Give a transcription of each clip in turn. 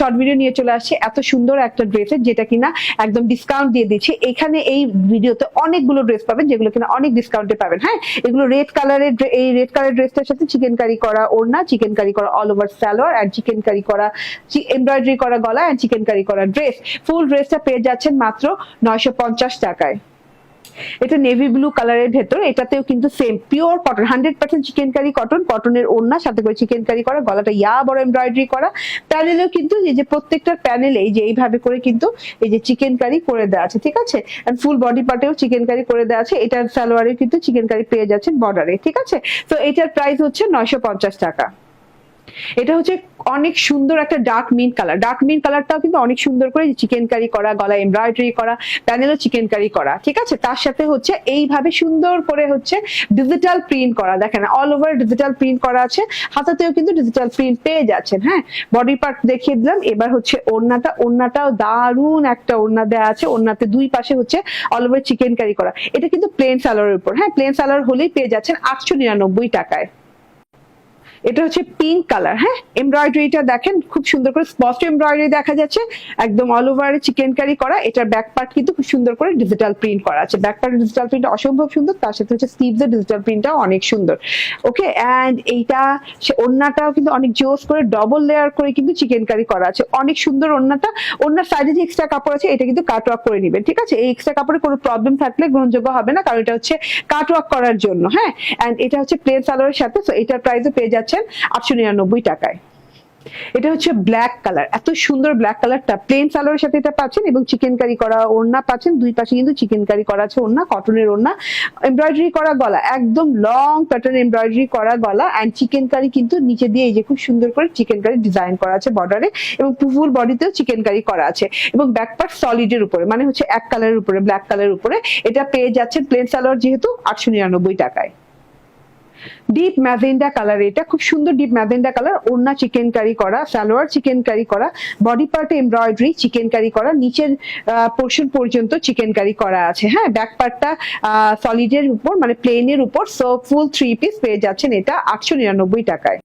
Short video নিয়ে চলে আসছে। এত সুন্দর একটা যেটা কিনা একদম ডিসকাউন্ট দিয়ে দিচ্ছি। এখানে এই অনেকগুলো ড্রেস পাবেন, যেগুলো কিনা অনেক পাবেন। হ্যাঁ এগুলো রেড এই রেড কালার ড্রেসটার সাথে চিকেন কারি করা ওড়না চিকেন কারি করা all over salwar chikankari করা এমব্রয়ডারি করা গলা চিকেন কারি করা ড্রেস ফুল ড্রেসটা পেয়ে যাচ্ছেন মাত্র নয়শো পঞ্চাশ টাকায়। এটা নেভি ব্লু কালারের ভেতর, এটাতেও কিন্তু same pure cotton hundred percent chikankari cotton কটনের ওড়না, সাথে করে চিকেন কারি করা, গলাটা ইয়া বড় এমব্রয়ডারি করা। প্যানেলেও কিন্তু এই যে প্রত্যেকটার প্যানেলে এই যে এইভাবে করে কিন্তু এই যে চিকেন কারি করে দেওয়া আছে, ঠিক আছে? এন্ড ফুল বডি পার্টেও চিকেন কারি করে দেওয়া আছে এটার সালোয়ারে কিন্তু চিকেন কারি পেয়ে যাচ্ছেন বর্ডারে ঠিক আছে? তো এটার প্রাইস হচ্ছে নয়শো পঞ্চাশ টাকা। এটা হচ্ছে অনেক সুন্দর একটা dark mint colour dark mint কালারটাও কিন্তু অনেক সুন্দর করে চিকেন কারি করা গলা এমব্রয়ডারি করা প্যানেলও চিকেন কারি করা, ঠিক আছে? তার সাথে হচ্ছে এইভাবে সুন্দর করে হচ্ছে ডিজিটাল প্রিন্ট করা। দেখেন অল ওভার ডিজিটাল প্রিন্ট করা আছে, হাতাতেও কিন্তু ডিজিটাল প্রিন্ট পেয়ে যাচ্ছেন হ্যাঁ? বডি পার্ট দেখিয়ে দিলাম, এবার হচ্ছে ওড়নাটা, ওড়নাটাও দারুণ একটা ওড়না দেওয়া আছে, ওড়নাতে দুই পাশে হচ্ছে অল ওভার চিকেন কারি করা। এটা কিন্তু প্লেন সালোয়ারের উপর হ্যাঁ? প্লেন সালোয়ার হলেই পেয়ে যাচ্ছেন আটশো নিরানব্বই টাকায়। এটা হচ্ছে পিঙ্ক কালার হ্যাঁ? এমব্রয়ডারিটা দেখেন, খুব সুন্দর করে স্পষ্ট এমব্রয়ডারি দেখা যাচ্ছে, একদম অল ওভার চিকেন কারি করা, এটার ব্যাক পার্ট কিন্তু খুব সুন্দর করে ডিজিটাল প্রিন্ট করা আছে। ব্যাক পার্ট ডিজিটাল প্রিন্ট অসম্ভব সুন্দর, তার সাথে হচ্ছে স্লিভস এর ডিজিটাল প্রিন্টটাও অনেক সুন্দর। ওকে অ্যান্ড এইটা, সে ওড়নাটাও কিন্তু অনেক জোস করে ডবল লেয়ার করে কিন্তু চিকেন কারি করা আছে। অনেক সুন্দর ওড়নাটা ওড়নার সাইডে যে এক্সট্রা কাপড় আছে, এটা কিন্তু কাট ওয়ার্ক করে নেবেন, ঠিক আছে? এই এক্সট্রা কাপড়ে কোনো প্রবলেম থাকলে গ্রহণযোগ্য হবে না, কারণ এটা হচ্ছে কাট ওয়ার্ক করার জন্য হ্যাঁ? অ্যান্ড এটা হচ্ছে প্লেন সালোয়ারের সাথে তো এটার প্রাইসও পেয়ে যাচ্ছেন আটশো নিরানব্বই টাকায়। এটা হচ্ছে ব্ল্যাক কালার এত সুন্দর ব্ল্যাক কালারটা প্লেন সালোয়ারের সাথে এটা পাচ্ছেন এবং চিকেন কারি করা ওড়না পাচ্ছেন। দুই পাশে কিন্তু চিকেন কারি করা আছে ওড়না কটনের ওড়না। এমব্রয়ডারি করা গলা, একদম লং প্যাটার্ন এমব্রয়ডারি করা গলা। অ্যান্ড চিকেন কারি কিন্তু নিচে দিয়ে এই যে খুব সুন্দর করে চিকেন কারি ডিজাইন করা আছে বর্ডারে এবং ফুল বডিতেও চিকেন কারি করা আছে। এবং ব্যাক পার্ট সলিডের উপরে মানে হচ্ছে এক কালারের উপরে ব্ল্যাক কালারের উপরে। এটা পেয়ে যাচ্ছেন প্লেন সালোয়ার যেহেতু আটশো নিরানব্বই টাকায়। ডিপ ম্যাজেন্ডা কালার এটা খুব সুন্দর ডিপ ম্যাজেন্ডা কালার ওড়না চিকেন কারি করা, সালোয়ার চিকেন কারি করা বডি পার্টে এমব্রয়ডারি চিকেন কারি করা, নিচের পোর্শন পর্যন্ত চিকেন কারি করা আছে। হ্যাঁ ব্যাক পার্টটা সলিডের উপর মানে প্লেনের উপর সো ফুল থ্রি পিস পেয়ে যাচ্ছেন এটা আটশো নিরানব্বই টাকায়।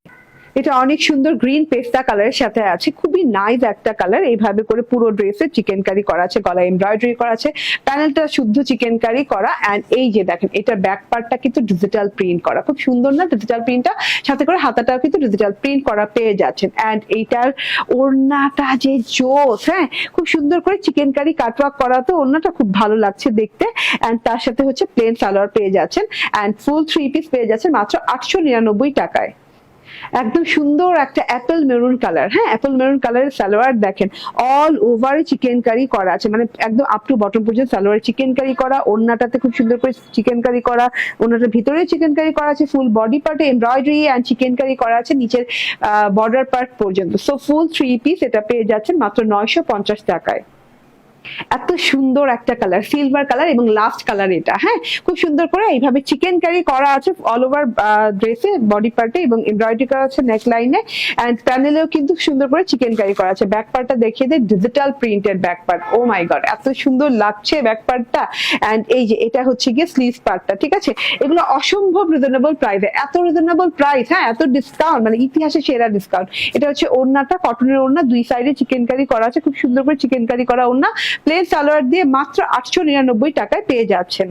এটা অনেক সুন্দর গ্রিন পেস্তা কালারের সাথে আছে। খুবই নাইস একটা কালার এইভাবে করে পুরো ড্রেসে চিকেন কারি করা আছে গলা এমব্রয়ডারি করা আছে। প্যানেলটা শুদ্ধ চিকেন কারি করা অ্যান্ড এই যে দেখেন, এটার ব্যাক পার্টটা কিন্তু ডিজিটাল প্রিন্ট করা। খুব সুন্দর না ডিজিটাল প্রিন্টটা সাথে করে হাতাটাও কিন্তু ডিজিটাল প্রিন্ট করা পেয়ে যাচ্ছেন। অ্যান্ড এইটার ওড়নাটা যে জোস হ্যাঁ? খুব সুন্দর করে চিকেন কারি কাটওয়ার্ক করা তো ওড়নাটা খুব ভালো লাগছে দেখতে। অ্যান্ড তার সাথে হচ্ছে প্লেন সালোয়ার পেয়ে যাচ্ছেন। অ্যান্ড ফুল থ্রি পিস পেয়ে যাচ্ছেন মাত্র আটশো নিরানব্বই টাকায়। একদম সুন্দর একটা অ্যাপেল মেরুন কালার হ্যাঁ? অ্যাপেল মেরুন কালারের সালোয়ার দেখেন অল ওভার চিকেন কারি করা আছে মানে একদম আপ টু বটম পর্যন্ত সালোয়ার চিকেন কারি করা, ওড়নাটাতে খুব সুন্দর করে চিকেন কারি করা, ওড়নাটার ভিতরে চিকেন কারি করা আছে ফুল বডি পার্টে এমব্রয়ডারি অ্যান্ড চিকেন কারি করা আছে, নিচের বর্ডার পার্ট পর্যন্ত। সো ফুল থ্রি পিস এটা পেয়ে যাচ্ছেন মাত্র নয়শো পঞ্চাশ টাকায়। এত সুন্দর একটা কালার সিলভার কালার এবং লাস্ট কালার এটা হ্যাঁ? খুব সুন্দর করে এইভাবে চিকেন কারি করা আছে অল ওভার ড্রেসে বডি পার্টে এবং এমব্রয়ডারি করা আছে নেক লাইনে অ্যান্ড প্যানেলেও কিন্তু সুন্দর করে চিকেন কারি করা আছে। ব্যাক পার্টটা দেখিয়ে দেয় digital printed back part oh my god এত সুন্দর লাগছে ব্যাক পার্টটা অ্যান্ড এই যে এটা হচ্ছে গিয়ে স্লিভ পার্টটা ঠিক আছে? এগুলো অসম্ভব রিজনেবল প্রাইস এত রিজনেবল প্রাইস হ্যাঁ? এত ডিসকাউন্ট মানে ইতিহাসে সেরা ডিসকাউন্ট এটা হচ্ছে ওড়নাটা কটনের ওড়না, দুই সাইডে চিকেন কারি করা আছে, খুব সুন্দর করে চিকেন কারি করা ওড়না। প্লেন সালোয়ার দিয়ে মাত্র আটশো নিরানব্বই টাকায় পেয়ে যাচ্ছেন।